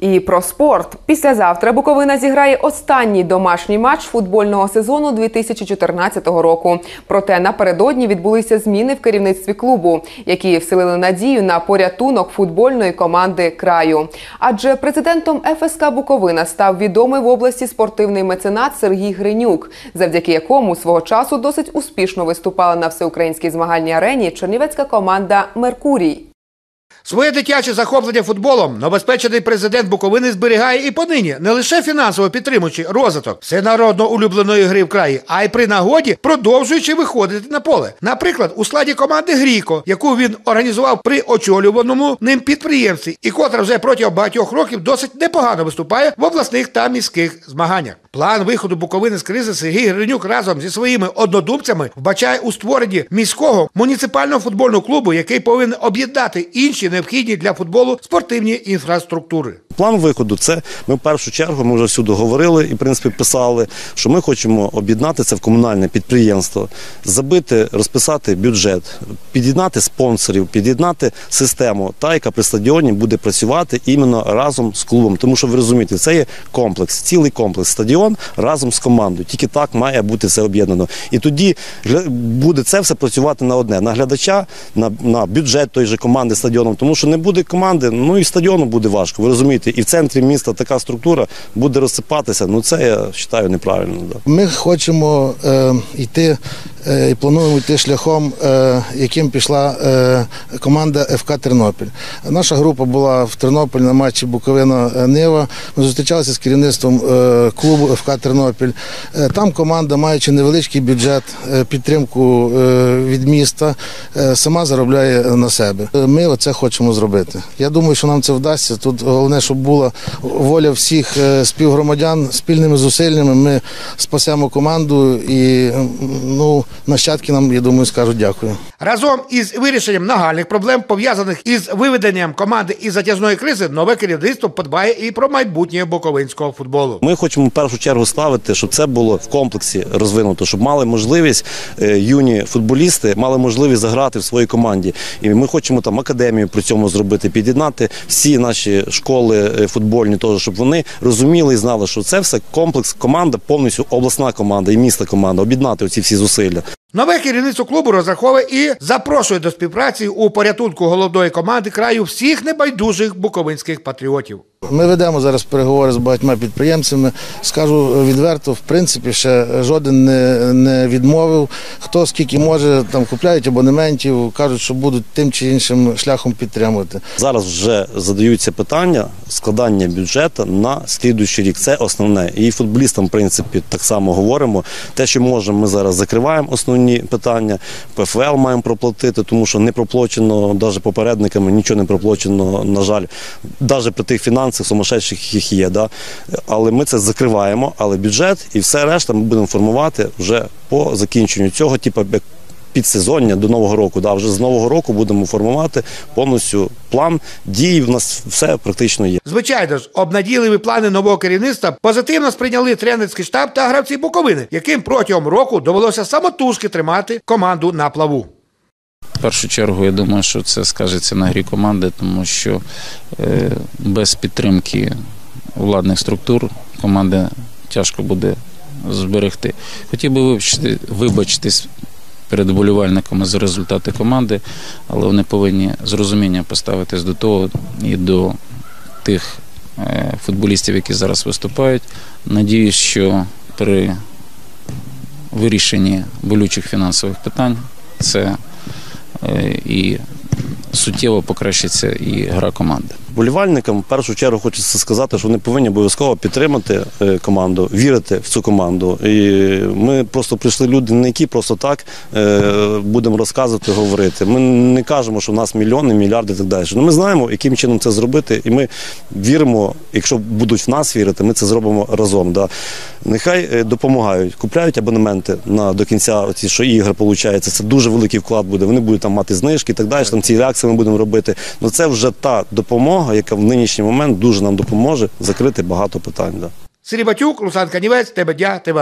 І про спорт. Післязавтра Буковина зіграє останній домашній матч футбольного сезону 2014 року. Проте напередодні відбулися зміни в керівництві клубу, які вселили надію на порятунок футбольної команди краю. Адже президентом ФСК Буковина став відомий в області спортивний меценат Сергій Гринюк, завдяки якому свого часу досить успішно виступала на всеукраїнській змагальній арені чернівецька команда Меркурій. Своє дитяче захоплення футболом новоспечений президент Буковини зберігає і понині, не лише фінансово підтримуючи розвиток всенародно улюбленої гри в краї, а й при нагоді продовжуючи виходити на поле. Наприклад, у складі команди Гріко, яку він організував при очолюваному ним підприємстві, і котра вже протягом багатьох років досить непогано виступає в обласних та міських змаганнях. План виходу Буковини з кризи Сергій Гринюк разом зі своїми однодумцями вбачає у створенні міського муніципального футбольного клубу, який повинен об'єднати інші необхідні для футболу спортивні інфраструктури. План виходу це ми в першу чергу ми вже всюди говорили і в принципі писали, що ми хочемо об'єднати це в комунальне підприємство, забити, розписати бюджет, під'єднати спонсорів, під'єднати систему, та яка при стадіоні буде працювати іменно разом з клубом. Тому що ви розумієте, це є комплекс, цілий комплекс стадіон разом з командою. Тільки так має бути все об'єднано. І тоді буде це все працювати на одне: на глядача, на, на бюджет той же команди стадіоном. Тому що не буде команди, ну і стадіону буде важко. Ви розумієте, і в центрі міста така структура буде розсипатися. Ну це я вважаю неправильно. Да. Ми хочемо е, йти і плануємо йти шляхом, е, яким пішла е, команда ФК Тернопіль. Наша група була в Тернополі на матчі Буковина-Нива. Ми зустрічалися з керівництвом е, клубу ФК Тернопіль. Е, там команда, маючи невеличкий бюджет, е, підтримку е, від міста, е, сама заробляє на себе. Е, Ми оце хочемо зробити. Я думаю, що нам це вдасться. Тут головне, щоб була воля всіх е, співгромадян спільними зусиллями. Ми спасемо команду і ну, нащадки нам, я думаю, скажуть дякую. Разом із вирішенням нагальних проблем, пов'язаних із виведенням команди із затяжної кризи, нове керівництво подбає і про майбутнє буковинського футболу. Ми хочемо в першу чергу ставити, щоб це було в комплексі розвинуто, щоб мали можливість е, юні футболісти мали можливість заграти в своїй команді. І ми хочемо там академію при цьому зробити, під'єднати всі наші школи е, футбольні, теж, щоб вони розуміли і знали, що це все комплекс, команда, повністю обласна команда і міста команда, об'єднати оці всі зусилля. Нове керівництво клубу розраховує і запрошує до співпраці у порятунку головної команди краю всіх небайдужих буковинських патріотів. Ми ведемо зараз переговори з багатьма підприємцями. Скажу відверто, в принципі, ще жоден не, не відмовив. Хто скільки може, там купляють абонементів, кажуть, що будуть тим чи іншим шляхом підтримувати. Зараз вже задаються питання складання бюджету на слідуючий рік. Це основне. І футболістам, в принципі, так само говоримо. Те, що можемо, ми зараз закриваємо основні питання. ПФЛ маємо проплатити, тому що не проплачено, навіть попередниками нічого не проплачено, на жаль, навіть при тих фінансах сумасшедших, яких є. Да? Але ми це закриваємо, але бюджет і все решта ми будемо формувати вже по закінченню цього, типу, як підсезоння до нового року. Да, вже з нового року будемо формувати повністю план дій. У нас все практично є. Звичайно ж, обнадійливі плани нового керівництва позитивно сприйняли тренерський штаб та гравці Буковини, яким протягом року довелося самотужки тримати команду на плаву. В першу чергу, я думаю, що це скажеться на грі команди, тому що е, без підтримки владних структур команди тяжко буде зберегти. Хотів би вибачити, вибачитись перед вболівальниками за результати команди, але вони повинні з розумінням поставитись до того і до тих е, футболістів, які зараз виступають. Надіюсь, що при вирішенні болючих фінансових питань це і суттєво покращиться і гра команди. Болівальникам в першу чергу хочеться сказати, що вони повинні обов'язково підтримати е, команду, вірити в цю команду. І ми просто прийшли люди, не які просто так е, будемо розказувати, говорити. Ми не кажемо, що в нас мільйони, мільярди і так далі. Ну, ми знаємо, яким чином це зробити, і ми віримо, якщо будуть в нас вірити, ми це зробимо разом. Да. Нехай е, допомагають, купляють абонементи на до кінця, оці, що ігри виходить. Це дуже великий вклад буде. Вони будуть там мати знижки і так далі. Там ці реакції ми будемо робити. Ну це вже та допомога, яка в нинішній момент дуже нам допоможе закрити багато питань. Да. Сирі Батюк, Руслан Канівець, тебе дя, тебе.